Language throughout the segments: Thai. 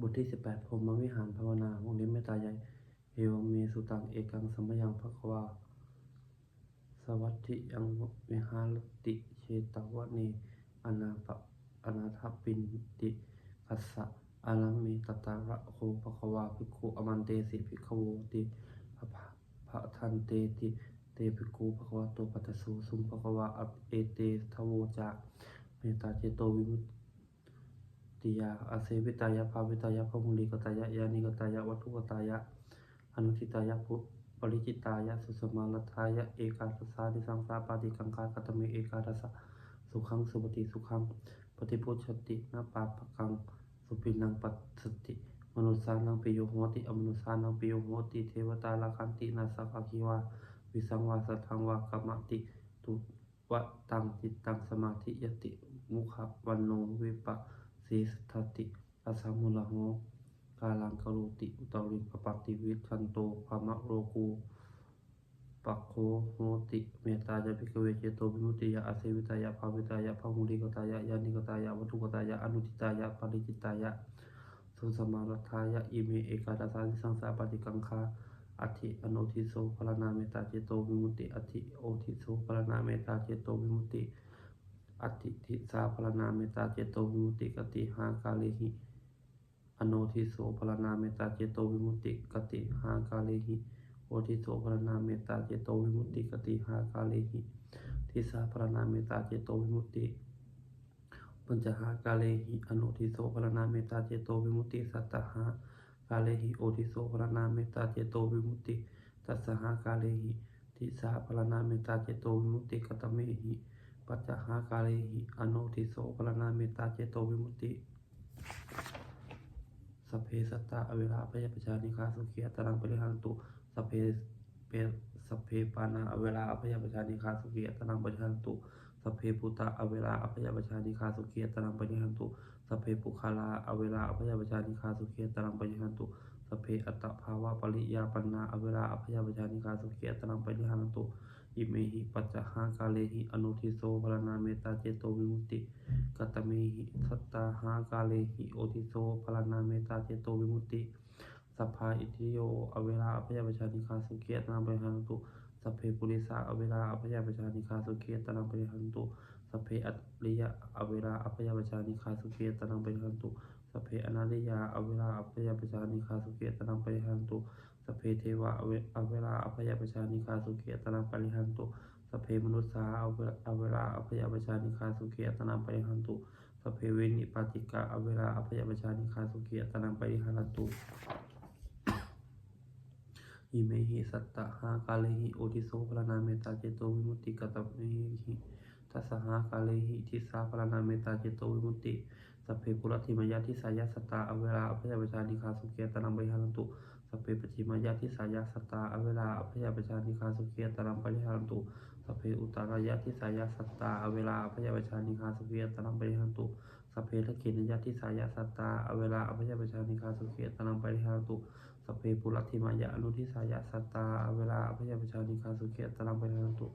บทที่สิบแปดพรมวิหารภาวนาวงเล็บเมตตาใหญ่เอวเมสุตังเอกังสัมยังภควา สวัสดิยังวิหารติเชตวเนอนาปะอนาถปินติคัสสะอารัมเมตตาระโคภควาภิกขุอมันเตสิภิกขโวติภะภะทันเตติเตภิกขุภควาโตปัตสูสุมภควาอัปเอเตทโวจากเมตตาเจโตวิมุต ติยาอาเสวิตายะภาวิตายะพมุลีกตายะยานิกตายะวัตถุกตายะอนุทิตายะพุปริจิตายะสุสมาลทายะเอกาทสานิสังสาปาติกังคากตเมเอกาทสะสุขังสุปฏิสุขังปฏิพุชตินาปาปะกังสุปินังปัสสติมนุษสานังปิโยโหติอมนุษสานังปิโยโหติเทวตาลาคันตินาสภาคิวาวิสังวาสทังวากรรมติตุวะตังจิตตังสมาธิยติมุขวันโนวิปัส สีสทติอาสามุลโหกาลังกโรติอุตริปปติวิชันโตภามะโรกูปักโคโหติเมตตาจะพิกเวเจโตวิมุติยะอาเสวิตายะภาวิตายะภามุริกตายะยานิกตายะวัตุกตายะอนุทิตายะปริจิตายะสุสมารัทายะอิเมเอกาทัสานิสังสาปฏิกังคาอธิอโนทิโสพลนาเมตตาเจโตวิมุติอธิโอทิโสพลนาเมตตาเจโตวิมุติ อธิทิสาพลนาเมตตาเจโตวิมุตติกติหากาเลหิอโนทิโสพลนาเมตตาเจโตวิมุตติกติหากาเลหิโอทิโสพลนาเมตตาเจโตวิมุตติกติหากาเลหิทิสาพลนาเมตตาเจโตวิมุตติปัญจหากาเลหิอโนทิโสพลนาเมตตาเจโตวิมุตติสัตตหากาเลหิโอทิโสพลนาเมตตาเจโตวิมุตติตัสสหากาเลหิทิสาพลนาเมตตาเจโตวิมุตติกตเมหิ ปัจจหากาเลหิอโนทิโสพลนาเมตตาเจโตวิมุตติสพเพสัตตาอเวลาพยาปชานิคาสุขีอัตรังปริหันตุสพเพเปสพเพปานาอเวลาอภยปชานิคาสุขีอัตรังปริหันตุสพเพปุตตะอเวลาอภยปชานิคาสุขีอัตรังปริหันตุสพเพปุคาลาอเวลาอภยปชานิคาสุขีอัตรังปริหันตุสพเพอัตตภาวะปริยาปันนาอเวลาอภยปชานิคาสุขีอัตรังปริหันตุ อิเมหิปัจจหากาเลหิอนุทิโสพลนาเมตตาเจ เมหิสัตตาหากาเลหิโอทิโสพลานาเมตตาเจโตวิมุตติสัพพาอิทิโยอเวลาอภยานิคาสุเกียตนาบริหันตุสัพเพปุริสาอเวลาอภยปชานิคาสุเกียตนาบริหันตุสัพเพอัตริยะอเวลาอภยปชานิคาสุเกตนาบริหันตุสัพเพอนาริยาอเวลาอภยปชานิคาสุเกียตนาบริหันตุสเพเทวะอเวลาอภยปชานิคาสุเกตนาบริหันตุสัพเพมนุษสาอเวลาอเวลาอภยปชานิคาสุเกตนาบริหันตุสเพเวนิปาติกะอเวลาอภยปชานิคาสุขียตนังปริหารันตุอิเมหิสัตตะหากาเลหิโอทิโสพลนาเมตาเจโตวิมุตติกตเมหิทัสสหากาเลหิทิสาพลนาเมตตาเจโตวิมุตติ สพเพปุรติมายาทิสายาสตาอเวลาอภิยปชานิคาสุขียตนังปริหารันตุสพเพปจิมายาทิสายาสตาอเวลาอภิยปชานิคาสุขียตนังปริหารันตุสพเพอุตารายาทิสายาสตาอเวลาอภิยปชานิคาสุขียตนังปริหารันตุสพเพทะเกณยทิสายาสตาอเวลาอภิยปชานิคาสุเขตนังปริหารตุสพเพปุรัติมายะอนุทิสายาสัตตาอเวลาอภิยปชานิคาสุเขตนังปริหารตุ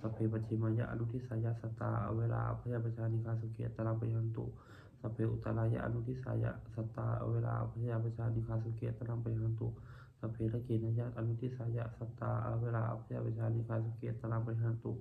สพเพปจิมายะอนุทิสายาสัตตาอเวลาอภิยปชานิคาสุเขตนังปริหารตุ สพเพอุตรายะอนุทิสายะสัตตาอเวลาอภยปชานิคาสุเขตนังปหารตุสพเพทะเกณยะอนุทิสายะสัตตาอเวลาอภยปชานิคาสุเขตนังปหารตุ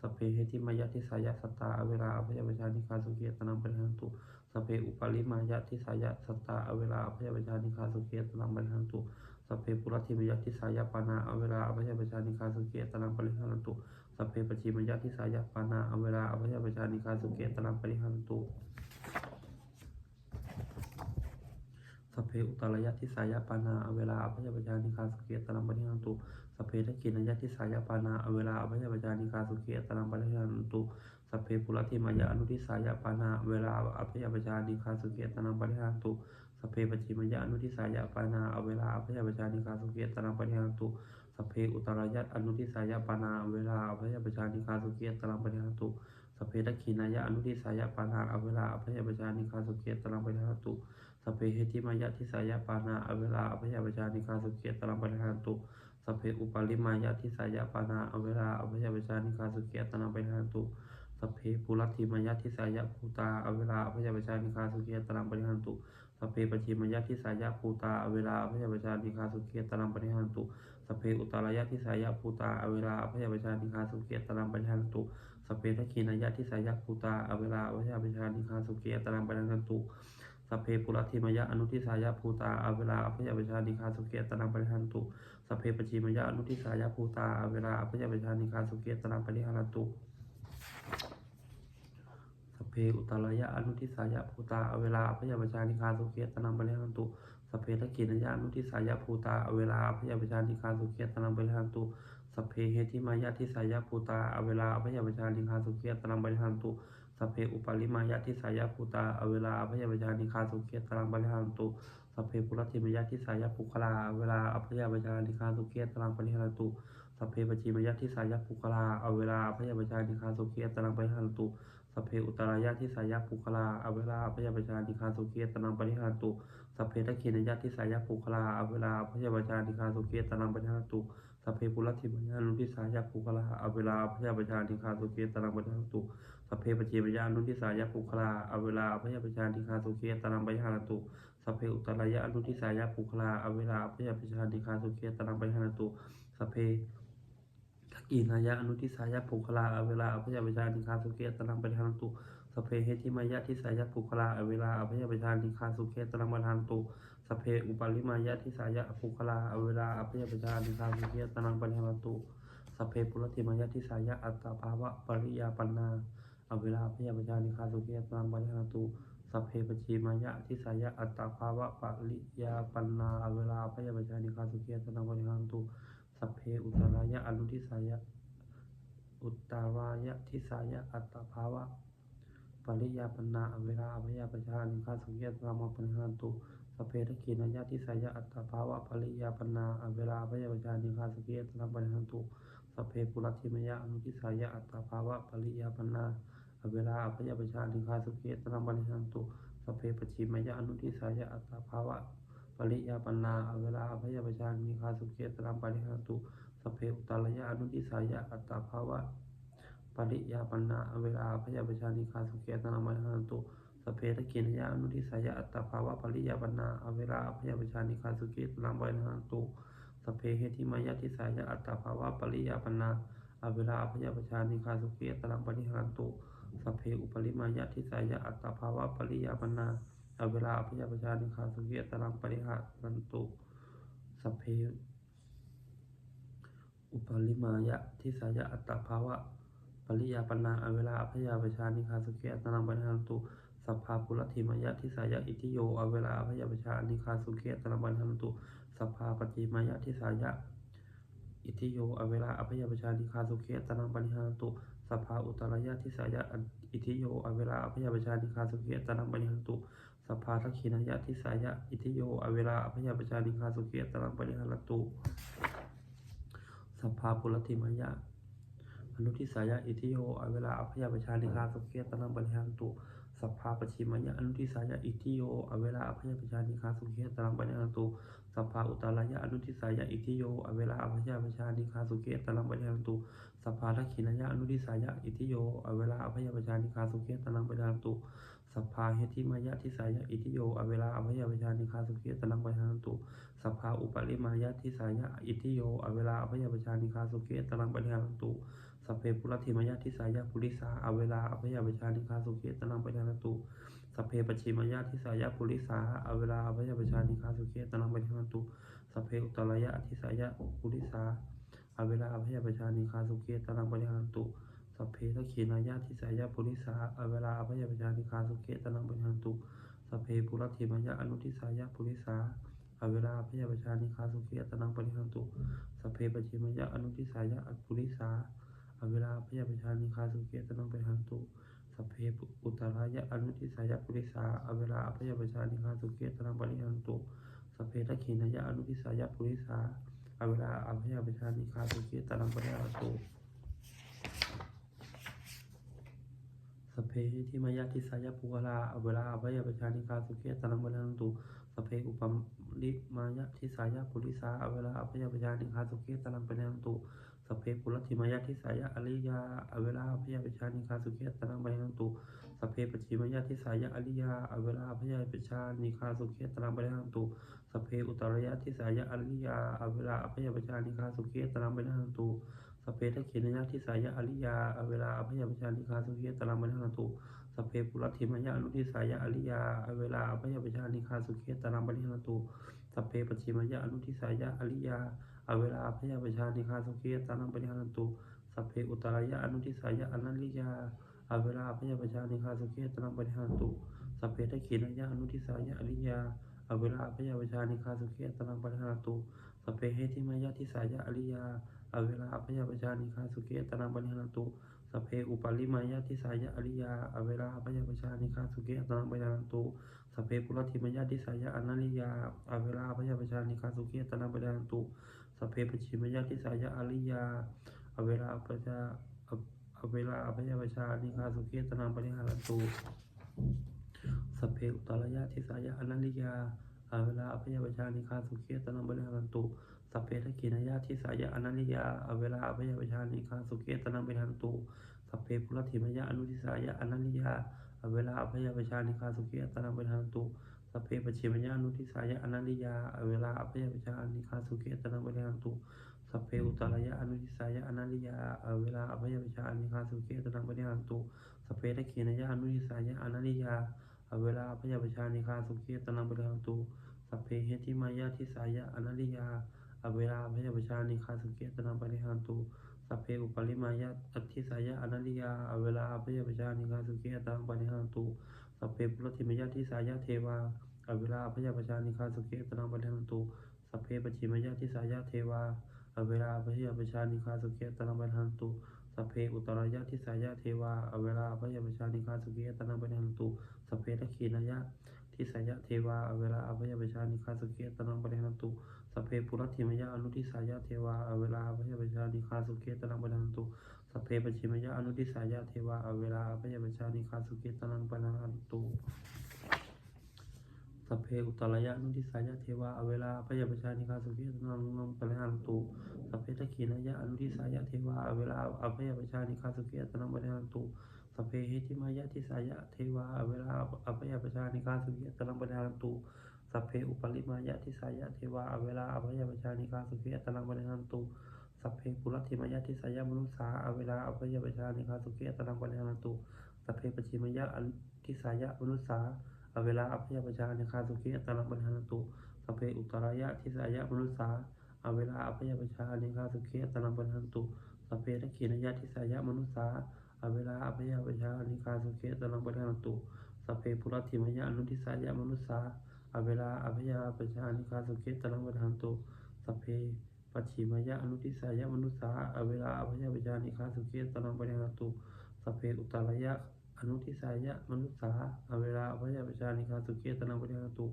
สเพเหติมายะทิสายะสัตตาอเวลาอภยปชานิคาสุเขตนังปหารตุสเพอุปาลิมายะทิสายะสัตตาอเวลาอภยปชานิคาสุเกตนังบริหันตุสเพปุรติมายะทิสายะปานาอเวลาอภยปชานิคาสุเกตนังบริหันตุสเพปจิมายะทิสายะปานาอเวลาอภยปชานิคาสุเกตนังบริหันตุ สพเพอุตรยะทิสายะปานาอเวลาอภยปชานิคาสุเกตนังบริหันตุสพเพทกินายะทิสายะปานาอเวลาอภยปชานิคาสุเกตนังบริหันตุสัพเพปุระทิมายะอนุทิสายะปานาเวลาอภยปชานิคาสุเกตนังปริหารตุสัพเพปจิมายะอนุทิสายะปานาอเวลาอภยปชานิคาสุเกตนังปริหารตุสัพเพอุตรยะอนุทิสายะปานาเวลาอภยปชานิคาสุเกตนังปริหารตุสัพเพทักขินายะอนุทิสายะปานาอเวลาอภยปชานิคาสุเกตนังปริหารตุ สัพเพเหติมายะทิสายะปานาอเวลาอภยาปชานิคาสุเกตนังปริหารตุสัพเพอุปาลิมายะทิสายะปานาอเวลาอภยาปชานิคาสุเกตนังปริหารตุสัพเพปุรัติมายะทิสายะภูตาอเวลาอภยาปชานิคาสุเกตรังปริหันตุสัพเพปชิมายะทิสายะภูตาอเวลาอภยาปชานิคาสุเกตรังปริหันตุสัพเพอุตตรยะทิสายะภูตาอเวลาอภยาปชานิคาสุเกตรังปริหันตุสัพเพทัคคีนายะทิสายะภูตาอเวลาอภยาปชานิคาสุเกตรังปริหันตุ สัพเพปุรัตถิมายะอนุทิสายะภูตาอเวลาอภยปชานิคาสุเกตรังปริหันตุสัพเพปชิมายะอนุทิสายะภูตาอเวลาอภยปชานิคาสุเกตรังปริหันตุสพเพอุตรายะอนุทิสายะภูตาอเวลาอภยปชานิคาสุเกตนังบริหันตุสพเพทกินยะอนุทิสายะภูตาอเวลาอภยปชานิคาสุเกตนังบริหันตุสพเพเฮติมายะทิสายะภูตาอเวลาอภยปชานิคาสุเกตนังบริหันตุ สพเพอุปาลิมายะทิสายะภูตาอเวลาอภยปชานิคาสุเกตนังบริหันตุสพเพปุรติมายะทิสายะภูคลาอเวลาอภยปชานิคาสุเกตนังบริหันตุสพเพปจิมายะทิสายะภูคลาอเวลาอภยปชานิคาสุเกตนังบริหันตุสัพเพอุตรายะทิสายะปุคลาอเวลาพยาปชานิคาสุเกตนังปริหารตุสัพเพทัคขินยะทิสายะปุคลาอเวลาพยาปชานิคาสุเกตนังปริหารตุ สัพเพปุรติมยานุทิสายะปุคลาอเวลาพยาปชานทิคาสุเกตนังปริหาตุสัพเพปจิมยานุทิสายะปุคลาอเวลาพยาปชานทิคาสุเกตนังปริหาตุสัพเพอุตรายะนุทิสายะปุคลาอเวลาพยาปชานทิคาสุเกตนังปริหาตุสัพเพทักกีนายะอนุทิสายะปุคลาอเวลาอภยาปชานทิคาสุเกตนังปริหันตุสเพเหติมายะทิสายะปุคลาอเวลาอภยาปชานทิคาสุเกตนังปริหันตุ สเพอุปาลิมายะทิสายะปุคลาอเวลาอภยปชานิคาสุเกตนังปริหันตุสเพปุรติมายะทิสายะอัตตาภาวะปริยาปันนาอเวลาอภยปชานิคาสุเกตนังปริหันตุสเพปจิมายะทิสายะอัตตาภาวะปริยาปันนาอเวลาอภยปชานิคาสุเกตนังปริหันตุสเพอุตรายะอนุทิสายะอุตตารายะทิสายะอัตตาภาวะปริยาปันาอเวลาอภยปชานิคาสุเกตรามปนิหันตุ เพทกินายะทิสายะอัตตภาวะปริยาปนาอเวลาอภยปชานิคาสุเกตรามปนิหันตุสเพปุรัติมยะอนุทิสายะอัตตภาวะปริยาปนาอเวลาอภยปชานิคาสุเกตรามปนิหันตุสเพปชิมยะอนุทิสายะอัตตภาวะปริยาปนาอเวลาอภยปชานิคาสุเกตรามปนิหันตุสเพอุตารยะอนุทิสายะอัตตาภาวะปริยาปนาเวลาพยาปชานิคาสุเกตนามัยหันตุ สเพทกินยะอนุทิสายะอัตตภาวะปริยาปนาเวลาอพยาปชานิคาสุเกตนามัยหันตุสเพเหติมายะทิสายะอัตตภาวะปริยาปนาเวลาอพยาปชานิคาสุเกตนาปริหันตุสเพอุปริมายะทิสายะอัตตภาวะปริยาปนาเวลาอพยาปชานิคาสุเกตนาปริหันตุสเพอุปาลิมายะทิสายะอัตตภาวะปริยาปนาอเวลาอภยาปชานิคาสุเกตนังปริหันตุ สัพพาปุรติมายะทิสายะอิทิโยอเวลาอภยาปชานิคาสุเกตนังปริหันตุสัพพาปฏิมายะทิสายะอิทิโยอเวลาอภยาปชานิคาสุเกตนังปริหันตุสัพพาอุตรายะทิสายะอิทิโยอเวลาอภยาปชานิคาสุเกตนังปริหันตุสัพพาทักขินายะทิสายะอิทิโยอเวลาอภยาปชานิคาสุเกตนังปริหันตุสัพพาปุรติมายะอนุทิสายะอิทิโยอเวลาอภยปชานิคาสุเกตนังปริหันตุ สัพพาปชิมายะอนุทิสายะอิทิโยอเวลาอภยปชานิคาสุเกตนังปริหันตุสัพพาอุตารายะอนุทิสายะอิทิโยอเวลาอภยปชานิคาสุเกตนังปริหันตุสัพพาทักขินายะอนุทิสายะอิทิโยอเวลาอภยปชานิคาสุเกตนังปริหันตุสัพพาเหติมายะทิสายะอิทิโยอเวลาอภยปชานิคาสุเกตนังปริหันตุสัพพาอุปาลิมายะทิสายะอิทิโยอเวลาอภยปชานิคาสุเกตนังปริหันตุสัพเพปุรติมายะทิสายะปุริสาอเว นังปริหันตุสัพเพปชิมายะทิสายะปุริสาอเวลาอภยปชานิคาสุเกตนังปริ หันตุสัพเพอุตรายะทิสายะปุริสาอเวลาอภยปชานิคาสุเกตนังปริหันตุสัพเพทักขีนายะทิสายะปุริ สเวลาอภยปชานิคาสุเกตนังปริหันตุสัพเพปุรติมายะอนุทิสายะปุริสาอเวลาพยาปชานิคาสุเกตนังปริหันตุสเพปชิมยะอนุทิสายะอริสาอเวลาพยาปิชานิคาสุเกตนังปริหันตุสเพอุตรายะอนุทิสายะปุริสาอเวลาพยาปชานิคาสุเกตนังปริหันตุสพเพทักขินยะอนุทิสายะปุริสาอเวลาอภยาปชานิคาสุเกตนังปริหันตุสสพเพทิมายะทิสายะปุกลาอเวลาอภยปชานิคาสุเกตนังบริหันตุสเพอุปมลิมายะทิสายะปุริสาอเวลาอภยปชานิคาสุเกตนังบริหันตุสพเพปุรติมายะทิสายะอริยาอเวลาอภยปชานิคาสุเกตนังบริหันตุสพเพปจิมายะทิสายะอริยาอเวลาอภยปชานิคาสุเกตนังบริหันตุสพยะทิสายะอริยาอเวลาอภยปชานิคาสุเกตนังบริหันตุสพเพทักขินยะทิสายังมรหันตุสเพปุรติมยะอนุทิสายะอริยาอเวลาอภยปชานิคาสุเกตลังมรหันตุสพเพปจิมยะอนุทิสายะอริยา อเวลาอภยปชานิคาสุเกตลังมรหันตุสพเพอุตรายะอนุทิ สายะอนันลิยา อเวปชานิคาสุเมรหันตุสพเพทักขินยะอนุทิสายะอริยาอเวลาอภยปชานิคาสุเกตลังมรหันตุสพเพเหติมยะทิสายะอริยาอเวลาอภยปชานิคาสุเกตนังปริหันตุสเพอุปาลิมายะทิสายะอริยาอเวลาอภยปชานิคาสุเกตนังปริหันตุสพเพปุติมายะทิสายะอนัริยาอเวลาอภยปชานิคาสุเกตนังปริหันตุสพเพปจิมายะทิสายะอริยาอเวลาอภยอเวลาอภยปชานิคาสุเกตนังปริหันตุสพเพอุตระทิสายะอนัริยาอเวลาอภยปชานิคาสุเกตนังปริหันตุสพเพทกินายาทิสายะอนันติยาอเวลาอภยปชานิคาสุเกตนังเปทันตุสพเพปุรติมยะอนุทิสายะอนันติยาอเวลาอภยปชานิคาสุเกตนังเปทันตุ สพเพปชิมยะอนุทิสายะอนันติยาอเวลาอภยปชานิคาสุเกตนังเปทันตุสพเพอุตรายะอนุทิสายะอนันติยาอเวลาอภยปชานิคาสุเกตนังเปทันตุสพเพทกินายะอนุทิสายะอนันติยาอเวลาอภยปชานิคาสุเกตนังเปทันตุสพเพเหติมายะทิสายะอนันติยาอเวลาพยาปชานิคาสุเกตนาปริหันตุสัพเพอุปาลิมายะอัตถิสายะอนันติยาอเวลาพยาปชานิคาสุเกตนาปริหันตุ สัพเพปุรติมยะทิสายะเทวาอเวลาพยาปชานิคาสุเกตนาปริหันตุสัพเพปจิมยะทิสายะเทวาอเวลาพยาปชานิคาสุเกตนาปริหันตุสัพเพอุตรายะทิสายะเทวาอเวลาพยาปชานิคาสุเกตนาปริหันตุสัพเพทักขีนายะทิสายะเทวาอเวลาพยาปชานิคาสุเกตนาปริหันตุสพเพปุรติมยะอนุทิสายะเทวาอเวลาอภยปชานิคาสุเกตนังปนันตุ สเพปชิมยะอนุทิสายะเทวาอเวลาอภยปชานิคาสุเกตนังปนังอันตุสเพอุตรยะนุทิสายะเทวาอเวลาอภยปชานิคาสุเกตนังปนังอันตุสเพตะขีนายะอนุทิสายะเทวาอเวลาอภยปชานิคาสุเกตนังปนังอันตุสเพเหติมายะทิสายะเทวาอเวลาอภยปชานิคาสุเกตนังปนังอันตุสัพเพอุปริมายะทิสายะเทวาอเวลาอภยปชานิคาสุเกตนังบริหันตุ สัพเพปุรติมายะทิสายะมนุสาอเวลาอภยปชานิคาสุเกตนังบริหันตุสัพเพปจิมายะทิสายะมนุสาอเวลาอภยปชานิคาสุเกตนังบริหันตุสัพเพอุตรายะทิสายะมนุสาอเวลาอภยปชานิคาสุเกตนังบริหันตุสัพเพทักขินายะทิสายะมนุสาอเวลาอภยปชานิคาสุเกตนังบริหันตุสัพเพปุรติมายะอนุทิสายะมนุสาอเวลาอภยปชานิคาสุเกตนังวทันตุสัพเพ ปัจฉิมายะอนุทิสายะมนุสาอเวลาอภยาปชานิคาสุเกตนังปริหันตุสเพอุตรายะอนุทิสายะมนุสาอเวลาอภยาปชานิคาสุเกตนังปริหันตุ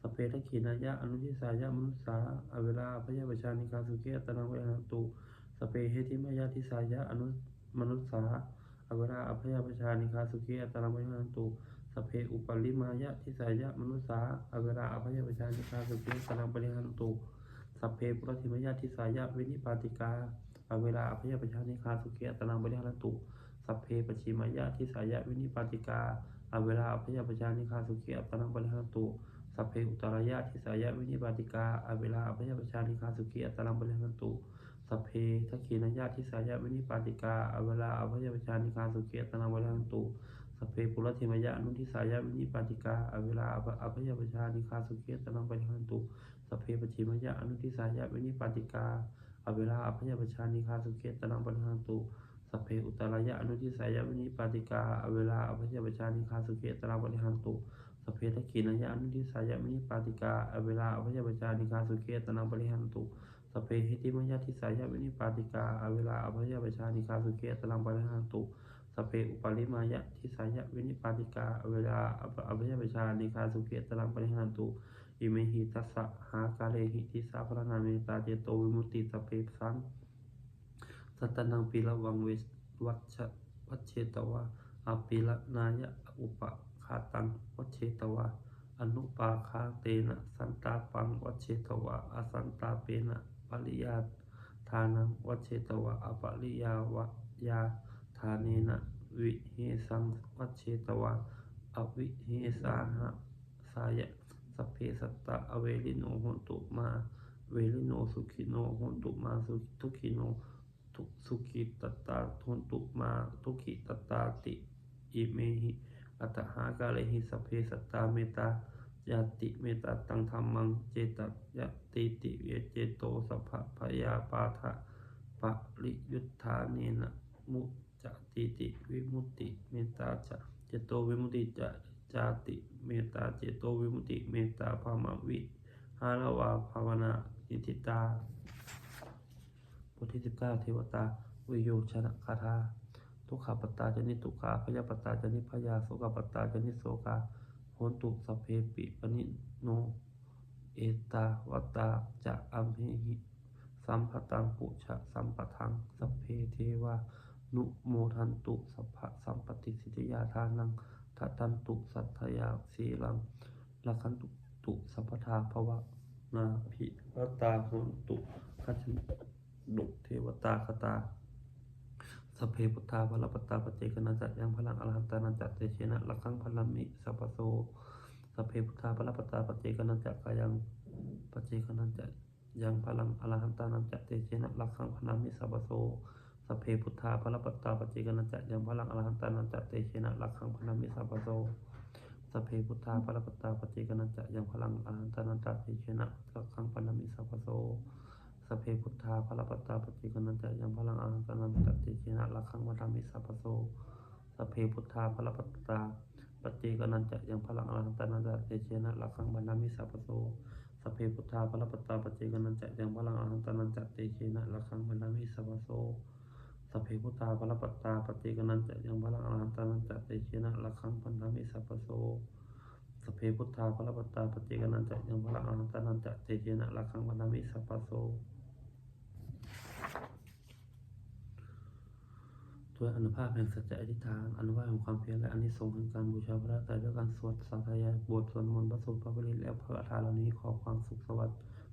สเพทขินายะอนุทิสายะมนุสาอเวลาอภยาปชานิคาสุเกตนังปริหันตุสเพเหติมายะทิสายะอนุมนุสาอเวลาอภยาปชานิคาสุเกตนังปริหันตุสเพอุปริมายะทิสายะมนุสาอเวลาอภยปชานิคาสุเกสนังปริหันตุ สัพเพปุรติมายะทิสายะวินิปาติกาอเวลาอภยปชานิคาสุเกสนังปริหันตุสัพเพปชิมายะทิสายะวินิปาติกาอเวลาอภยปชานิคาสุเกสนังปริหันตุสัพเพอุตรายะทิสายะวินิปาติกาอเวลาอภยปชานิคาสุเกสนังปริหันตุสัพเพทักขินายะทิสายะวินิปาติกาอเวลาอภยปชานิคาสุเกสนังปริหันตุสัพเพ ปุรติมยะอนุทิสายะวินิปาติกาอเวลาอภยปชานิคาสุเกตนังปริหันตุสเพปชิมยะอนุทิสายะวินิปาติกาอเวลาอภยปชานิคาสุเกตนังปริหันตุสเพอุตรายะอนุทิสายะวินิปาติกาอเวลาอภยปชานิคาสุเกตนังปริหันตุสเพทักขินายะอนุทิสายะวินิปาติกาอเวลาอภยปชานิคาสุเกตนังปริหันตุสเพหิติมยะทิสายะวินิปาติกาอเวลาอภยปชานิคาสุเกตนังปริหันตุ สเพอุปาริมายะทิสายะวินิปาติกา เวลาอภิยปชานิคาสุเกตลังปริหันตุอิเมหิตัสสะหากาเลหิทิสาพระนาเมตาเจโตวิมุติสเพสังสัตตนังปีละวังเวสวัชวัชเชตวะอปิละนายะอุปคาตังวัชเชตวาอนุปาคาเตนะสันตาปังวัชเชตวาอสันตาเปนะปริยาทานังวัชเชตวาอปริยาวยาาเนนะวิเฮสังวัชเชตวาอวิเฮสาหะสายะสพเพสัตตะอเวลิโนโหตุมาเวลิโนสุขิโนโหตุมาสุทุขิโนทุสุขิตตาทนตุมาทุขิตตาติอิเมหิอัตหากาเลหิสพเพสตตาเมตตายาติเมตตาตังธรรมังเจตยติติเวเจโตสัพพะพยาปาทะปะริยุทธาเนนะมุ จติติวิมุตติเมตตาจะเจโตวิมุตติจะจาติเมตตาเจโตวิมุตติเมตตาภามวิหารวาภาวนาอิทิตาบทที่สิบเก้าเทวตาวิโยชนะคาถาทุกขปตตาจนิทุกขาพยาปตตาจนิพยาโสกปตตาจนิโสกาโหนตุสเพปิปนิโนเอตาวตาจะอัมเหหิสัมปตังปุชะสัมปทังสเพเทวา นุโมทันตุสัพพะสัมปติสิทธิยาทานังทัตันตุสัทธยาสีลังลักขันตุตุสัพพทาภวะนาภิวตาโหนตุขัจนดุเทวตาคตาสเพพุทธาพลปตาปเจกนันจัดยังพลังอรหันตานัจัดเตเชนะลักขังพลัมมิสัพโสสเพพุทธาพลปตาปเจกนันจัดกายังปเจกนันจัดยังพลังอรหันตานัจัดเตเชนะลักขังพลัมมิสัพโส สพเพพุทธาพลปตตาปเจกนันจัดยังพลังอรหันตานันจัดเตเชนะลักขังพลัมมิสัพโสสพเพพุทธาพลปตตาปเจกนันจัดยังพลังอรหันตานันจัดเตเชนะลักขังพลัมมิสัพโสสพเพพุทธาพระปัตตาปฏิกนันจะยังพลังอาหังกนันตติเจนะลักขังวัฏามิสัพโสสพเพพุทธาพระปัตตาปฏิกนันจะยังพลังอาหังกนันตติเจนะลักขังวัฏามิสัพโสสพเพพุทธาพระปัตตาปฏิกนันจะยังพลังอาหังกนันตติเจนะลักขังวัฏามิสัพพโส สพเพพุทธาพระปัตตาปฏิกนันจะยังพลังอาหังกนันตติเจนะลักขังวัฏามิสัพพโสสพเพพุทธาพระปัตตาปฏิกนันจะยังพลังอาหังกนันจะเตเจนะลักขังวัฏามิสัพพโสด้วยอนุภาพแห่งสัจจะอธิษฐานอนุภาพแห่งความเพียรและอานิสงส์แห่งการบูชาพระไตรด้วยการสวดสาธยายบทสวดมนต์พระสูตรพระบริและพระคาถาเหล่านี้ขอความสุขสวัส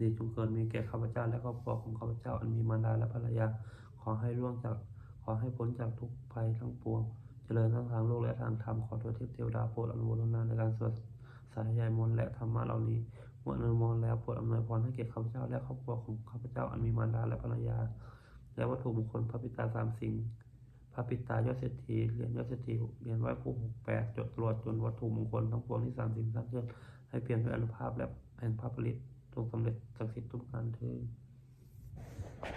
ดีจงเกิดมีแก่ข้าพเจ้าและครอบครัวของข้าพเจ้าอันมีมารดาและภรรยา ขอให้ร่วงจาก ขอให้พ้นจากทุกภัยทั้งปวง เจริญทั้งทางโลกและทางธรรม ขอโทษเทพเทวดาโปรดอนุโมทนาในการสวดสายายมนและธรรมะเหล่านี้เมื่ออนุโมทแล้วโปรดอำนวยพรให้แก่ข้าพเจ้าและครอบครัวของข้าพเจ้าอันมีมารดาและภรรยา และวัตถุมงคลพระปิตาสามสิ่งพระปิตายอดเศรษฐีเหรียญยอดเศรษฐีเหรียญไหว้ครูหกแปดจดตรวจจนวัตถุมงคลทั้งปวงที่สามสิ่งสามเคลื่อนให้เปลี่ยนด้วยอนุภาพและแห่งพระผลิตจงสำเร็จศักดิ์สิทธิ์ทุกการเทอ